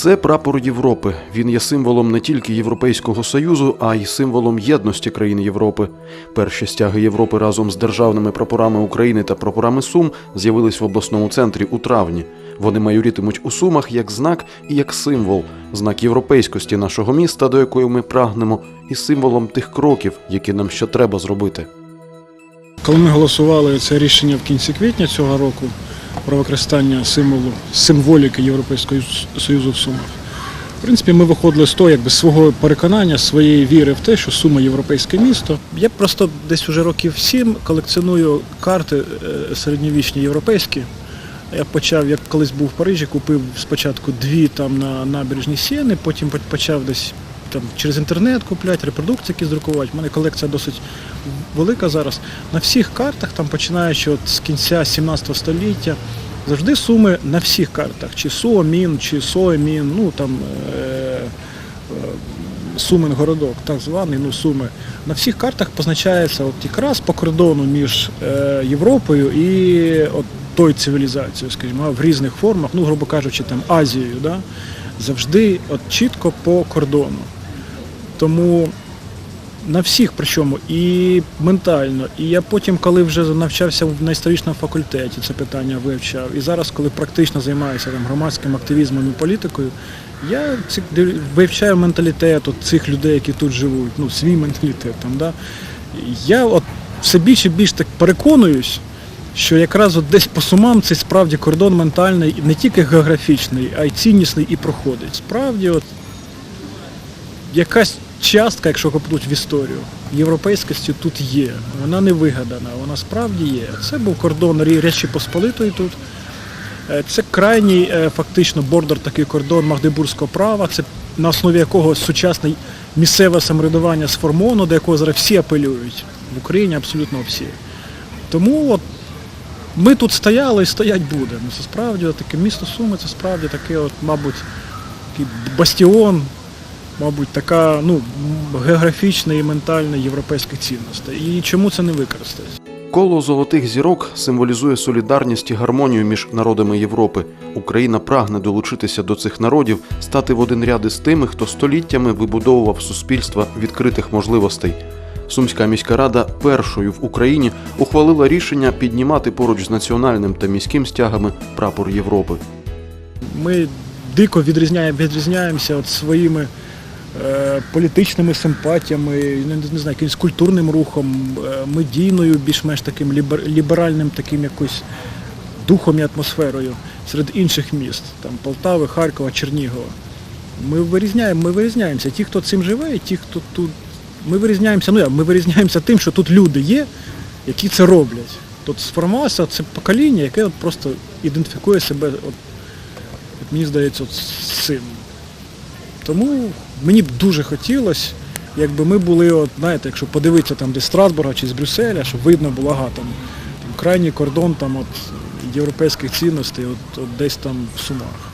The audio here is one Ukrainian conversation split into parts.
Це прапор Європи. Він є символом не тільки Європейського союзу, а й символом єдності країн Європи. Перші стяги Європи разом з державними прапорами України та прапорами Сум з'явились в обласному центрі у травні. Вони майорітимуть у Сумах як знак і як символ, знак європейськості нашого міста, до якої ми прагнемо, і символом тих кроків, які нам ще треба зробити. Коли ми голосували це рішення в кінці квітня цього року про використання символу символіки Європейського Союзу в Сумах, в принципі, ми виходили з того, якби свого переконання, своєї віри в те, що Сума європейське місто. Я просто десь уже років сім колекціоную карти е, середньовічні європейські. Я почав, як колись був в Парижі, купив спочатку дві там на набережній Сіни, потім почав десь там через інтернет купляти, репродукції якісь друкувати. У мене колекція досить велика зараз. На всіх картах, там починаючи от з кінця 17 століття, завжди суми на всіх картах. Чи Суомін, чи Соемін, ну там е, е, Сумен городок, так званий, ну Суми. На всіх картах позначається от якраз по кордону між е, Європою і от тою цивілізацією, скажімо, в різних формах, ну, грубо кажучи, там Азією, да? завжди от чітко по кордону. Тому на всіх причому і ментально. І я потім, коли вже навчався на історичному факультеті, це питання вивчав. І зараз, коли практично займаюся там, громадським активізмом і політикою, я вивчаю менталітет от цих людей, які тут живуть, ну, свій менталітет. Там, да. Я от все більше і більше так переконуюсь, що якраз от десь по сумам цей справді кордон ментальний, не тільки географічний, а й ціннісний і проходить. Справді, от якась частка, якщо копнуть в історію, європейськості тут є. Вона не вигадана, вона справді є. Це був кордон Речі Посполитої тут. Е, Це крайній е, фактично бордер, такий кордон Магдебурзького права, це на основі якого сучасне місцеве самоврядування сформовано, до якого зараз всі апелюють. В Україні абсолютно всі. Тому от ми тут стояли і стоять будемо. Це справді таке місто Суми, це справді таке, от, мабуть, такий бастіон, мабуть, така ну, географічна і ментальна європейських цінностей. І чому це не використати? Коло золотих зірок символізує солідарність і гармонію між народами Європи. Україна прагне долучитися до цих народів, стати в один ряд із тими, хто століттями вибудовував суспільства відкритих можливостей. Сумська міська рада першою в Україні ухвалила рішення піднімати поруч з національним та міським стягами прапор Європи. Ми дико відрізняємо, відрізняємося от своїми політичними симпатіями, не, не знаю, якимось культурним рухом, е, медійною, більш-менш таким ліберальним таким якось духом і атмосферою серед інших міст, там Полтави, Харкова, Чернігова. Ми вирізняємо, ми вирізняємося. Ті, хто цим живе, і ті, хто тут. Ми вирізняємося, ну як, ми вирізняємося тим, що тут люди є, які це роблять. Тут сформувалося це покоління, яке от просто ідентифікує себе от, от мені здається, от з цим. Тому мені б дуже хотілося, якби ми були, от, знаєте, якщо подивитися там десь Страсбурга чи з Брюсселя, щоб видно було, ага, там, там крайній кордон там, от, європейських цінностей, от, от десь там в Сумах.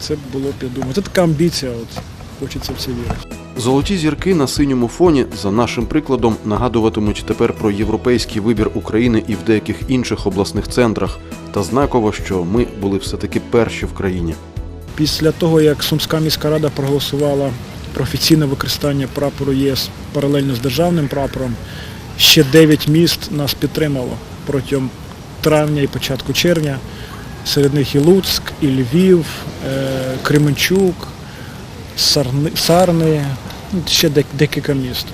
Це було б, я думаю, це така амбіція, от, хочеться в це вірити. Золоті зірки на синьому фоні, за нашим прикладом, нагадуватимуть тепер про європейський вибір України і в деяких інших обласних центрах. Та знаково, що ми були все-таки перші в країні. Після того, як Сумська міська рада проголосувала про офіційне використання прапору ЄС паралельно з державним прапором, ще 9 міст нас підтримало протягом травня і початку червня. Серед них і Луцьк, і Львів, е, Кременчук, Сарни, ну, ще декілька міст.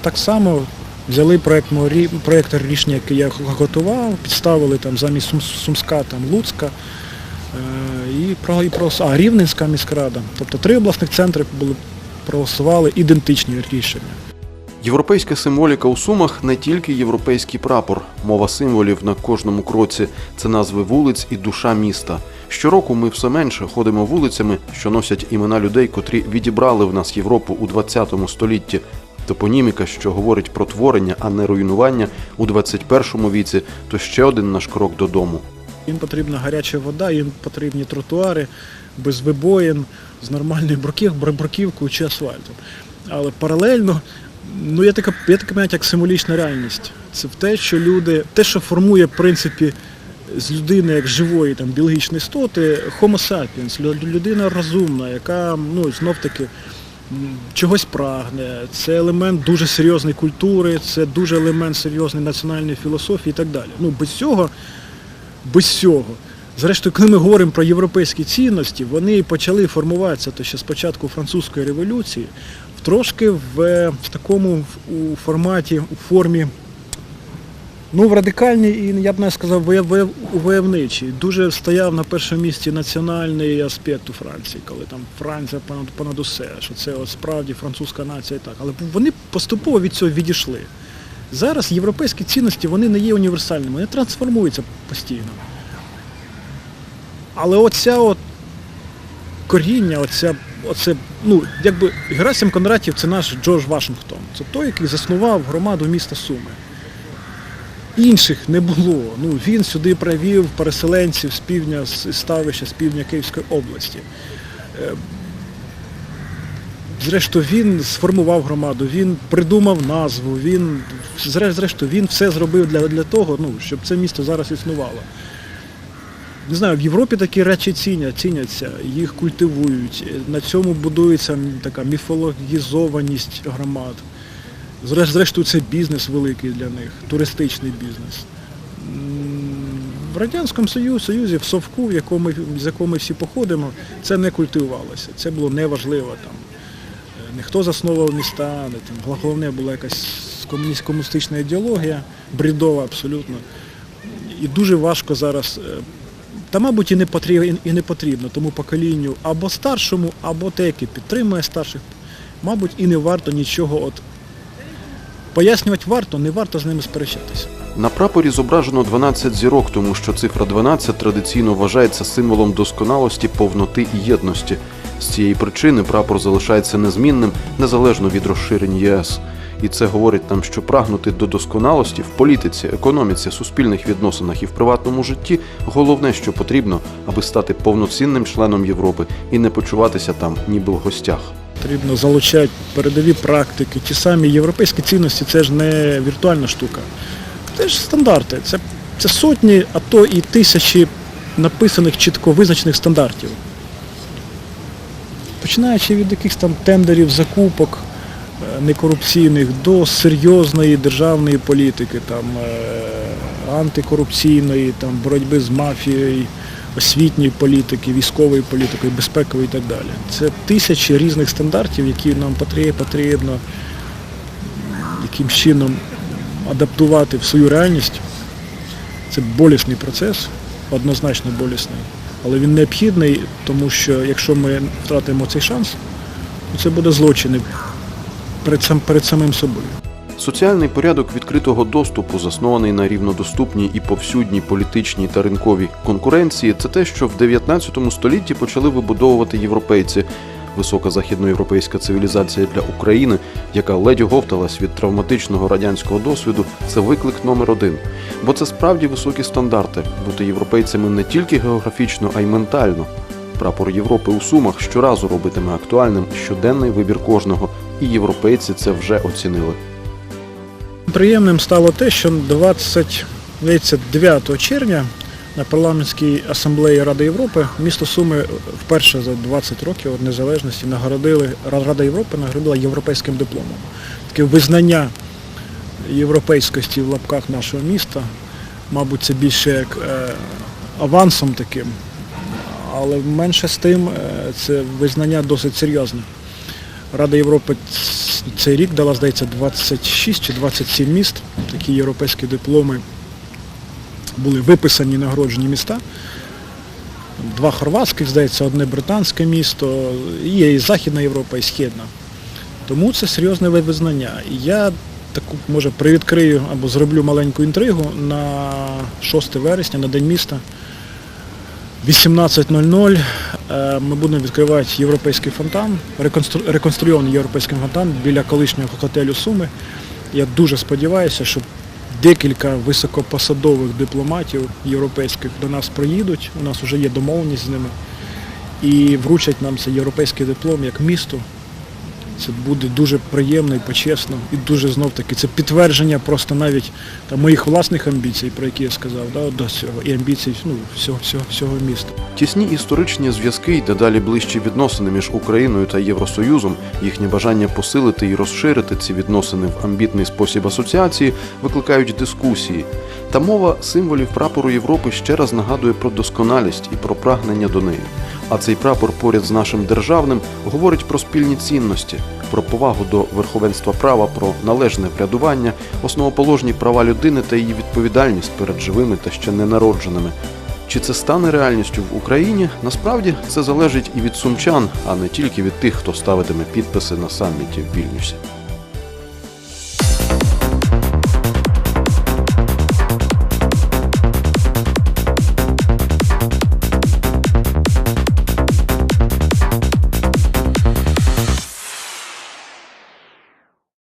Так само взяли проект, мого проект рішення, який я готував, підставили там замість Сум- Сумська там Луцька. Е, І про і про а Рівненська міськрада. Тобто три обласних центри були проголосували ідентичні рішення. Європейська символіка у Сумах не тільки європейський прапор, мова символів на кожному кроці, це назви вулиць і душа міста. Щороку ми все менше ходимо вулицями, що носять імена людей, котрі відібрали в нас Європу у 20 столітті. Топоніміка, що говорить про творення, а не руйнування у 21 віці, то ще один наш крок додому. Їм потрібна гаряча вода, їм потрібні тротуари без вибоїн, з нормальною бруків, бруківкою чи асфальтом. Але паралельно, ну є така, є таке поняття, як символічна реальність. Це те, що люди, те, що формує, в принципі, з людини як живої там, біологічної істоти Homo sapiens, людина розумна, яка ну, знов таки чогось прагне. Це елемент дуже серйозної культури, це дуже елемент серйозної національної філософії і так далі. Ну, без цього, без цього. Зрештою, коли ми говоримо про європейські цінності, вони почали формуватися то ще з початку французької революції, трошки в, в такому у форматі, у формі Ну, в радикальній і я б не сказав воєв- воєв- Дуже стояв на першому місці національний аспект у Франції, коли там Франція понад, понад усе, що це от справді французька нація і так. Але вони поступово від цього відійшли. Зараз європейські цінності вони не є універсальними, вони трансформуються постійно. Але оця от коріння, оця, оце, ну, якби Герасим Кондратів це наш Джордж Вашингтон. Це той, який заснував громаду міста Суми. Інших не було. Ну, він сюди привів переселенців з півдня, з ставища, з півдня Київської області. Е, Зрештою, він сформував громаду, він придумав назву, він, зрештою, він все зробив для, для того, ну, щоб це місто зараз існувало. Не знаю, в Європі такі речі цінять, ціняться, їх культивують. На цьому будується така міфологізованість громад. Зрештою, це бізнес великий для них, туристичний бізнес. В Радянському Союзі, Союзі, в Совку, в якому, з якого ми всі походимо, це не культивувалося. Це було неважливо. Там. Е, Не хто засновував міста, не, там, головне була якась комуністична ідеологія, бредова абсолютно. І дуже важко зараз, е, та мабуть і не потрібно, і не потрібно тому поколінню або старшому, або те, яке підтримує старших, мабуть, і не варто нічого от Пояснювати варто, не варто з ними сперечатися. На прапорі зображено 12 зірок, тому що цифра 12 традиційно вважається символом досконалості, повноти і єдності. З цієї причини прапор залишається незмінним незалежно від розширень ЄС. І це говорить нам, що прагнути до досконалості в політиці, економіці, суспільних відносинах і в приватному житті головне, що потрібно, аби стати повноцінним членом Європи і не почуватися там, ніби в гостях. Потрібно залучати передові практики, ті самі європейські цінності, це ж не віртуальна штука. Це ж стандарти. Це, це сотні, а то і тисячі написаних чітко визначених стандартів. Починаючи від якихось там тендерів, закупок некорупційних до серйозної державної політики, там, е, антикорупційної, там, боротьби з мафією, освітньої політики, військової політики, безпекової і так далі. Це тисячі різних стандартів, які нам потрібно, яким чином адаптувати в свою реальність. Це болісний процес, однозначно болісний. Але він необхідний, тому що якщо ми втратимо цей шанс, то це буде злочин перед, сам, перед самим собою. Соціальний порядок відкритого доступу, заснований на рівнодоступній і повсюдній політичній та ринковій конкуренції, це те, що в 19 столітті почали вибудовувати європейці. Висока західноєвропейська цивілізація для України, яка ледь оговталась від травматичного радянського досвіду, це виклик номер один. Бо це справді високі стандарти бути європейцями не тільки географічно, а й ментально. Прапор Європи у Сумах щоразу робитиме актуальним щоденний вибір кожного, і європейці це вже оцінили. Приємним стало те, що 29 червня на парламентській асамблеї Ради Європи місто Суми вперше за 20 років незалежності нагородили Рада Європи нагородила європейським дипломом. Таке визнання європейськості в лапках нашого міста. Мабуть, це більше як е, авансом таким, але менше з тим е, це визнання досить серйозне. Рада Європи цей рік дала, здається, 26 чи 27 міст. Такі європейські дипломи були виписані нагороджені міста. Два хорватських, здається, одне британське місто, є і Західна Європа, і Східна. Тому це серйозне визнання. Я таку, може, привідкрию або зроблю маленьку інтригу на 6 вересня, на День міста. 18.00 е, ми будемо відкривати європейський фонтан, реконструйований європейський фонтан біля колишнього готелю Суми. Я дуже сподіваюся, що декілька високопосадових дипломатів європейських до нас приїдуть. У нас вже є домовленість з ними і вручать нам цей європейський диплом як місту, Це буде дуже приємно і почесно, і дуже знов таки це підтвердження просто навіть там, моїх власних амбіцій, про які я сказав, да, до цього, і амбіцій ну, всього, всього, всього міста. Тісні історичні зв'язки й дедалі ближчі відносини між Україною та Євросоюзом, їхнє бажання посилити і розширити ці відносини в амбітний спосіб асоціації викликають дискусії. Та мова символів прапору Європи ще раз нагадує про досконалість і про прагнення до неї. А цей прапор поряд з нашим державним говорить про спільні цінності, про повагу до верховенства права, про належне врядування, основоположні права людини та її відповідальність перед живими та ще ненародженими. Чи це стане реальністю в Україні? Насправді це залежить і від сумчан, а не тільки від тих, хто ставитиме підписи на саміті в Вільнюсі.